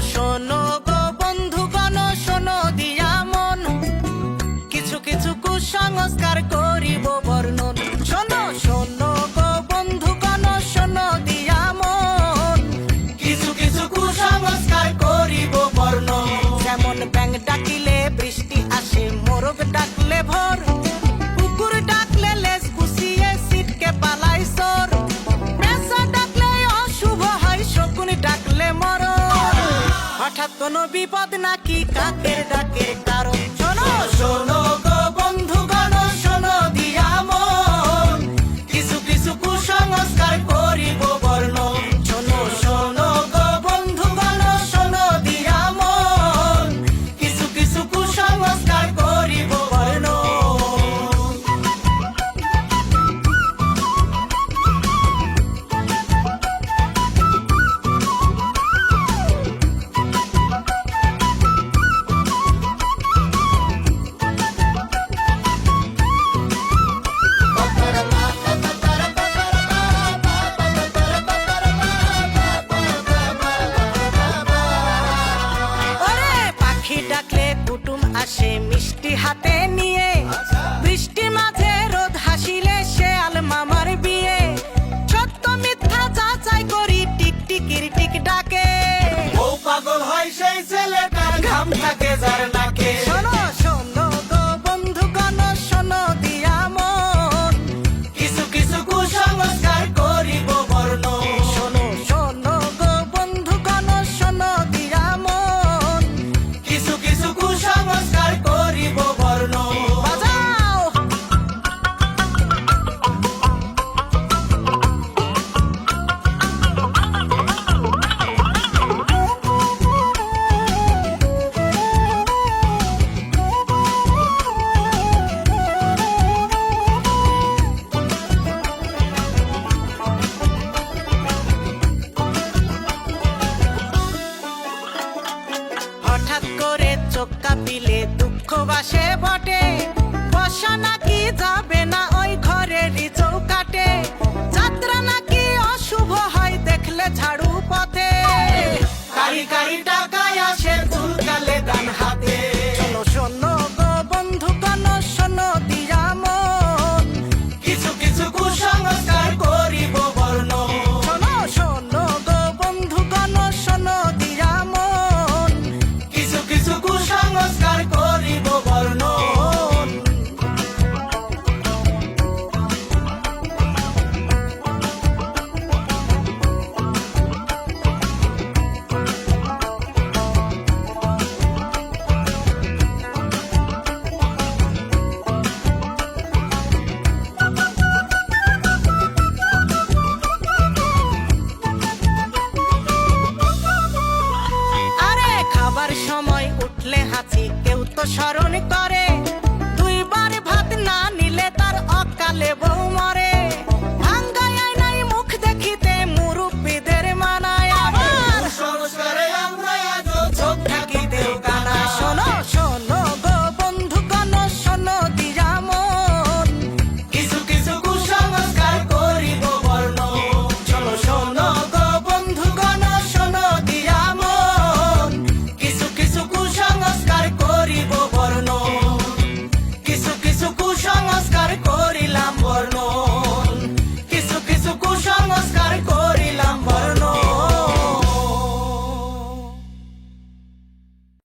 শোনো গো শোনো দিয়া মন। কিছু কিছু কুসংস্কার করিব বর্ণন। শোনো শোনো গো বন্ধুগণ শোনো দিয়া মন। কিছু কিছু কুসংস্কার করিব বর্ণন। যেমন ব্যাংক ডাকিলে কোনো বিপদ নাকি কাকের ডাকে কারণ? আসে মিষ্টি হাতে নিয়ে। বৃষ্টি মাঝে রোদ হাসিলে শেয়াল মামার বিয়ে। সত্য মিথ্যা যাচাই করি টিকটিকির টিক ডাকে। ও পাগল হয় সেই ছেলেটার ঘাম থাকে যার নাকে। শোনো আসে বটে। বসা নাকি যাবে না ওই ঘরেরই চৌকাটে। যাত্রা নাকি অশুভ হয় দেখলে ঝাড়ু পথে। কারি কারি টাকা কাছে কেউ তো স্মরণ করে। দুইবার ভাত না নিলে তার অকালে বৌমা